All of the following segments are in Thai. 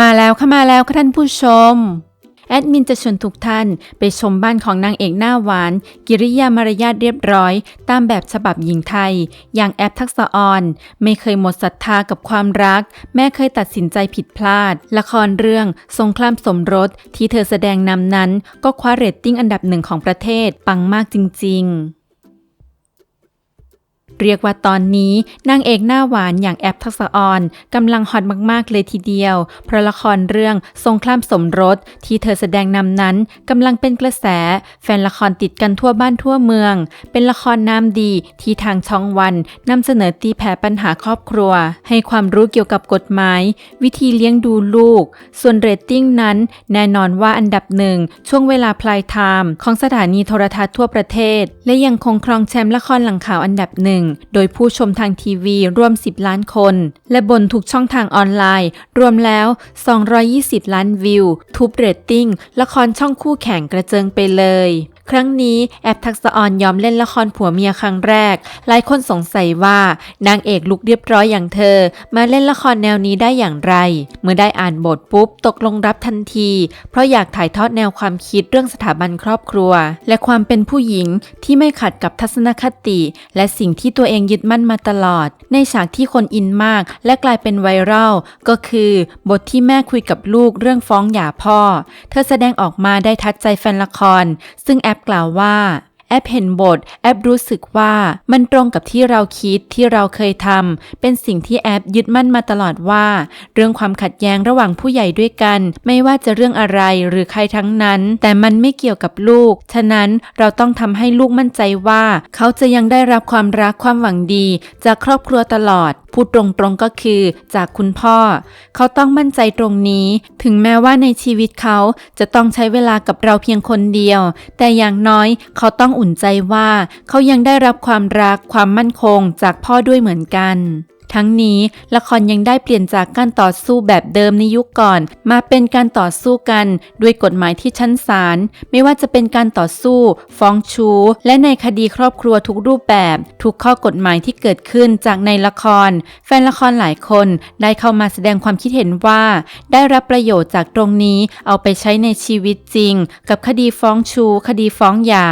มาแล้วค่ะมาแล้วค่ะท่านผู้ชม แอดมินจะชวนทุกท่านไปชมบ้านของนางเอกหน้าหวาน กิริยามารยาทเรียบร้อย ตามแบบฉบับหญิงไทย อย่างแอปทักษะออน ไม่เคยหมดศรัทธากับความรัก แม่เคยตัดสินใจผิดพลาด ละครเรื่องสงครามสมรสที่เธอแสดงนำนั้น ก็คว้าเรตติ้งอันดับหนึ่งของประเทศปังมากจริง ๆ เรียกว่าตอนนี้นางเอกหน้าหวานอย่างแอปทักษออนกำลังฮอตมากๆเลยทีเดียว เพราะละครเรื่องสงครามสมรสที่เธอแสดงนำนั้นกำลังเป็นกระแส แฟนละครติดกันทั่วบ้านทั่วเมือง เป็นละครน้ำดีที่ทางช่องวันนำเสนอตีแผ่ปัญหาครอบครัว ให้ความรู้เกี่ยวกับกฎหมาย วิธีเลี้ยงดูลูก ส่วนเรตติ้งนั้น แน่นอนว่าอันดับหนึ่งช่วงเวลาพลายไทม์ของสถานีโทรทัศน์ทั่วประเทศ และยังคงครองแชมป์ละครหลังข่าวอันดับหนึ่งโดยผู้ชมทางทีวีรวม 10 ล้านคน และบนทุกช่องทางออนไลน์ รวมแล้ว 220 ล้านวิว ทุบเรตติ้ง ละครช่องคู่แข่งกระเจิงไปเลย ครั้งนี้แอปทักษออนยอมเล่นละครผัวเมียครั้งแรก หลายคนสงสัยว่านางเอกลุกเรียบร้อยอย่างเธอ มาเล่นละครแนวนี้ได้อย่างไร เมื่อได้อ่านบทปุ๊บตกลงรับทันที เพราะอยากถ่ายทอดแนวความคิดเรื่องสถาบันครอบครัว และความเป็นผู้หญิงที่ไม่ขัดกับทัศนคติ และสิ่งที่ตัวเองยึดมั่นมาตลอด ในฉากที่คนอินมาก และกลายเป็นไวรัลก็คือบทที่แม่คุยกับลูกเรื่องฟ้องหย่าพ่อ เธอแสดงออกมาได้ทัดใจแฟนละคร ซึ่งแอปกล่าวว่า แอปเห็นบท แอปรู้สึกว่ามันตรงกับที่เราคิดที่เราเคยทำเป็นสิ่งที่แอปยึดมั่นมาตลอดว่า เรื่องความขัดแย้งระหว่างผู้ใหญ่ด้วยกัน ไม่ว่าจะเรื่องอะไรหรือใครทั้งนั้น แต่มันไม่เกี่ยวกับลูก ฉะนั้นเราต้องทำให้ลูกมั่นใจว่า เขาจะยังได้รับความรักความหวังดี จากครอบครัวตลอดพูดตรงๆก็คือจากคุณพ่อ เขาต้องมั่นใจตรงนี้ ถึงแม้ว่าในชีวิตเขาจะต้องใช้เวลากับเราเพียงคนเดียว แต่อย่างน้อยเขาต้องอุ่นใจว่าเขายังได้รับความรักความมั่นคงจากพ่อด้วยเหมือนกัน ทั้งนี้ละครยังได้เปลี่ยนจากการต่อสู้แบบเดิมในยุคก่อน มาเป็นการต่อสู้กันด้วยกฎหมายที่ชั้นศาลไม่ว่าจะเป็นการต่อสู้ ฟ้องชู้ และในคดีครอบครัวทุกรูปแบบ ทุกข้อกฎหมายที่เกิดขึ้นจากในละคร แฟนละครหลายคนได้เข้ามาแสดงความคิดเห็นว่า ได้รับประโยชน์จากตรงนี้เอาไปใช้ในชีวิตจริง กับคดีฟ้องชู้คดีฟ้องหย่า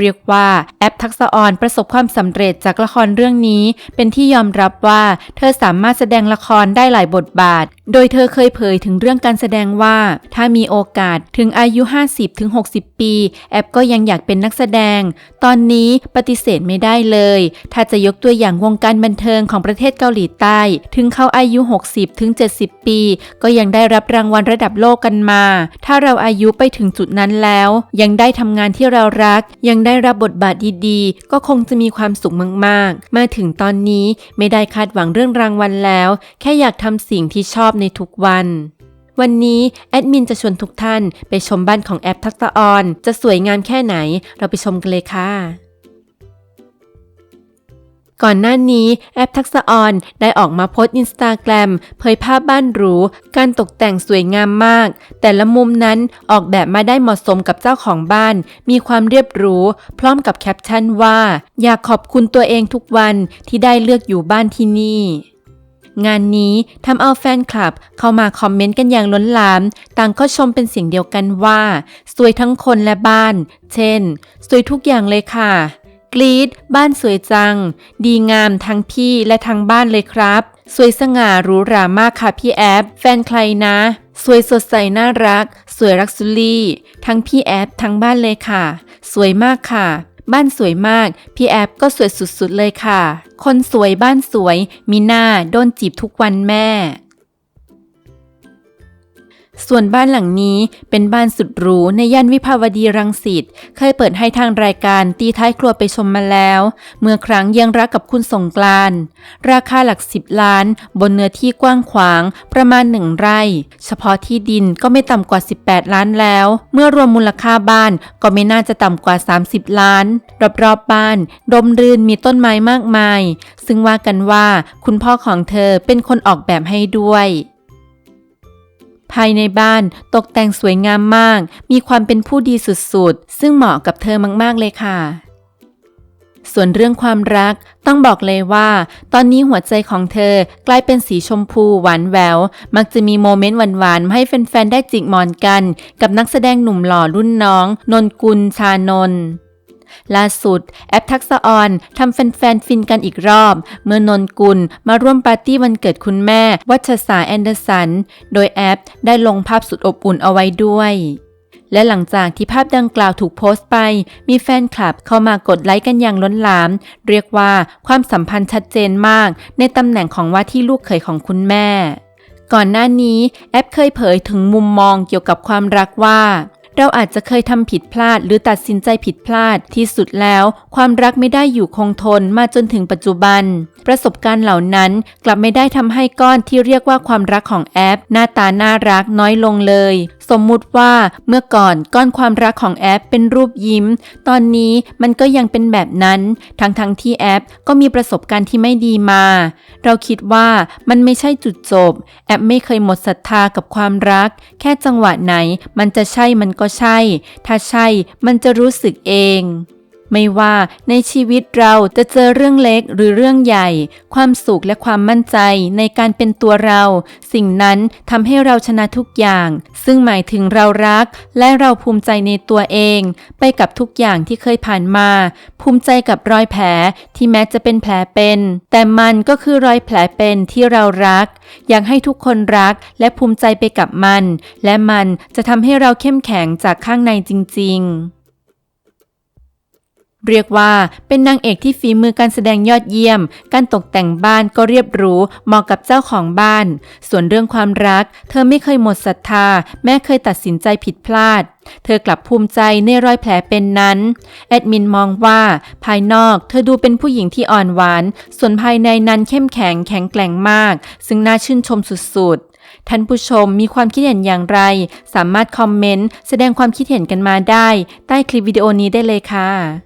เรียกว่าแอปทักษะออนประสบความสำเร็จจากละครเรื่องนี้ เป็นที่ยอมรับว่า เธอสามารถแสดงละครได้หลายบทบาท โดยเธอเคยเผยถึงเรื่องการแสดงว่า ถ้ามีโอกาสถึงอายุ 50-60ปี แอปก็ยังอยากเป็นนักแสดง ตอนนี้ปฏิเสธไม่ได้เลย ถ้าจะยกตัวอย่างวงการบันเทิงของประเทศเกาหลีใต้ ถึงเขาอายุ 60-70ปี ก็ยังได้รับรางวัลระดับโลกกันมา ถ้าเราอายุไปถึงจุดนั้นแล้ว ยังได้ทำงานที่เรารัก ยังได้รับบทบาทดีๆ ก็คงจะมีความสุขมาก ๆ มาถึงตอนนี้ไม่ได้คาดหวังเรื่องรางวัลแล้ว แค่อยากทำสิ่งที่ชอบในทุกวัน วันนี้แอดมินจะชวนทุกท่านไปชมบ้านของแอปทักษะออน จะสวยงามแค่ไหนเราไปชมกันเลยค่ะก่อนหน้านี้แอปทักษะออนได้ออกมาโพสต์อินสตาแกรมเผยภาพบ้านหรู การตกแต่งสวยงามมาก แต่ละมุมนั้นออกแบบมาได้เหมาะสมกับเจ้าของบ้าน มีความเรียบรูพร้อมกับแคปชั่นว่า อยากขอบคุณตัวเองทุกวันที่ได้เลือกอยู่บ้านที่นี่ งานนี้ทำเอาแฟนคลับเข้ามาคอมเมนต์กันอย่างล้นหลาม ต่างก็ชมเป็นเสียงเดียวกันว่า สวยทั้งคนและบ้าน เช่น สวยทุกอย่างเลยค่ะ กรีดบ้านสวยจัง ดีงามทั้งพี่และทั้งบ้านเลยครับ สวยสง่าหรูหรามากค่ะพี่แอฟแฟนใครนะ สวยสดใสน่ารัก สวยรักซุลี่ ทั้งพี่แอฟทั้งบ้านเลยค่ะ สวยมากค่ะ บ้านสวยมาก พี่แอฟก็สวยสุดๆเลยค่ะ คนสวยบ้านสวย มีหน้าโดนจีบทุกวันแม่ ส่วนบ้านหลังนี้เป็นบ้านสุดหรูในย่านวิภาวดีรังสิต เคยเปิดให้ทางรายการตีท้ายครัวไปชมมาแล้ว เมื่อครั้งยังรักกับคุณสงกรานราคาหลักสิบล้าน บนเนื้อที่กว้างขวางประมาณหนึ่งไร่ เฉพาะที่ดินก็ไม่ต่ำกว่า 18 ล้านแล้ว เมื่อรวมมูลค่าบ้านก็ไม่น่าจะต่ำกว่า 30 ล้าน รอบๆบบ้านร่มรื่นมีต้นไม้มากมาย ซึ่งว่ากันว่าคุณพ่อของเธอเป็นคนออกแบบให้ด้วย ภายในบ้านตกแต่งสวยงามมาก มีความเป็นผู้ดีสุดๆ ซึ่งเหมาะกับเธอมากๆเลยค่ะ ส่วนเรื่องความรักต้องบอกเลยว่า ตอนนี้หัวใจของเธอกลายเป็นสีชมพูหวานแวว มักจะมีโมเมนต์หวานๆให้แฟนๆได้จิกหมอนกัน กับนักแสดงหนุ่มหล่อรุ่นน้อง นนกุลชานนท์ ล่าสุด แอปทักษะออนทำแฟนๆฟินกันอีกรอบ เมื่อนนกุลมาร่วมปาร์ตี้วันเกิดคุณแม่ วัชสาแอนเดอร์สัน โดยแอปได้ลงภาพสุดอบอุ่นเอาไว้ด้วยและหลังจากที่ภาพดังกล่าวถูกโพสต์ไป มีแฟนคลับเข้ามากดไลค์กันอย่างล้นหลาม เรียกว่าความสัมพันธ์ชัดเจนมาก ในตำแหน่งของว่าที่ลูกเขยของคุณแม่ ก่อนหน้านี้แอปเคยเผยถึงมุมมองเกี่ยวกับความรักว่า เราอาจจะเคยทำผิดพลาดหรือตัดสินใจผิดพลาดที่สุดแล้ว ความรักไม่ได้อยู่คงทนมาจนถึงปัจจุบัน ประสบการณ์เหล่านั้นกลับไม่ได้ทำให้ก้อนที่เรียกว่าความรักของแอป หน้าตาน่ารักน้อยลงเลย สมมุติว่าเมื่อก่อนก้อนความรักของแอปเป็นรูปยิ้ม ตอนนี้มันก็ยังเป็นแบบนั้น ทั้งทั้งที่แอปก็มีประสบการณ์ที่ไม่ดีมา เราคิดว่ามันไม่ใช่จุดจบ แอปไม่เคยหมดศรัทธากับความรัก แค่จังหวะไหนมันจะใช่มันก็ใช่ ถ้าใช่มันจะรู้สึกเอง ไม่ว่าในชีวิตเราจะเจอเรื่องเล็กหรือเรื่องใหญ่ ความสุขและความมั่นใจในการเป็นตัวเรา สิ่งนั้นทำให้เราชนะทุกอย่าง ซึ่งหมายถึงเรารัก และเราภูมิใจในตัวเอง ไปกับทุกอย่างที่เคยผ่านมา ภูมิใจกับรอยแผลที่แม้จะเป็นแผลเป็น แต่มันก็คือรอยแผลเป็นที่เรารัก อยากให้ทุกคนรักและภูมิใจไปกับมัน และมันจะทำให้เราเข้มแข็งจากข้างในจริง ๆ เรียกว่าเป็นนางเอกที่ฝีมือการแสดงยอดเยี่ยม การตกแต่งบ้านก็เรียบหรูเหมาะกับเจ้าของบ้าน ส่วนเรื่องความรัก เธอไม่เคยหมดศรัทธา แม้เคยตัดสินใจผิดพลาด เธอกลับภูมิใจในรอยแผลเป็นนั้น แอดมินมองว่าภายนอกเธอดูเป็นผู้หญิงที่อ่อนหวาน ส่วนภายในนั้นเข้มแข็งแข็งแกร่งมาก ซึ่งน่าชื่นชมสุดๆท่านผู้ชมมีความคิดเห็นอย่างไร สามารถคอมเมนต์ แสดงความคิดเห็นกันมาได้ ใต้คลิปวิดีโอนี้ได้เลยค่ะ